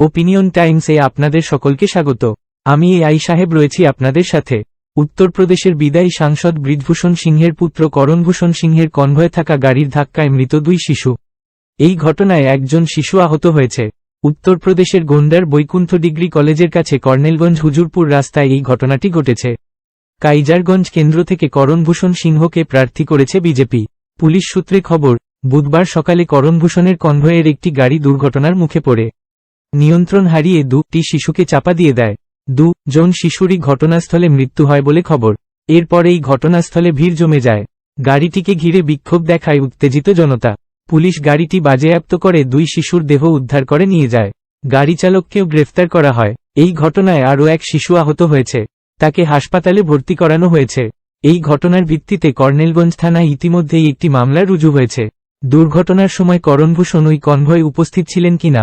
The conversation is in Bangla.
ওপিনিয়ন টাইমসে আপনাদের সকলকে স্বাগত। আমি এ আই সাহেব রয়েছি আপনাদের সাথে। উত্তরপ্রদেশের বিদায়ী সাংসদ বৃজভূষণ সিংহের পুত্র করণভূষণ সিংহের কনভয়ে থাকা গাড়ির ধাক্কায় মৃত দুই শিশু। এই ঘটনায় একজন শিশু আহত হয়েছে। উত্তরপ্রদেশের গোন্ডার বৈকুণ্ঠ ডিগ্রি কলেজের কাছে কর্নেলগঞ্জ হুজুরপুর রাস্তায় এই ঘটনাটি ঘটেছে। কাইজারগঞ্জ কেন্দ্র থেকে করণভূষণ সিংহকে প্রার্থী করেছে বিজেপি। পুলিশ সূত্রে খবর, বুধবার সকালে করণভূষণের কনভয়ের একটি গাড়ি দুর্ঘটনার মুখে পড়ে। নিয়ন্ত্রণ হারিয়ে দুটি শিশুকে চাপা দিয়ে দেয়। দু জন শিশুরই ঘটনাস্থলে মৃত্যু হয় বলে খবর। এরপর এই ঘটনাস্থলে ভিড় জমে যায়। গাড়িটিকে ঘিরে বিক্ষোভ দেখায় উত্তেজিত জনতা। পুলিশ গাড়িটি বাজেয়াপ্ত করে দুই শিশুর দেহ উদ্ধার করে নিয়ে যায়। গাড়ি চালককেও গ্রেফতার করা হয়। এই ঘটনায় আরও এক শিশু আহত হয়েছে। তাকে হাসপাতালে ভর্তি করানো হয়েছে। এই ঘটনার ভিত্তিতে কর্নেলগঞ্জ থানায় ইতিমধ্যেই একটি মামলা রুজু হয়েছে। দুর্ঘটনার সময় করণভূষণ ওই কনভয়ে উপস্থিত ছিলেন কিনা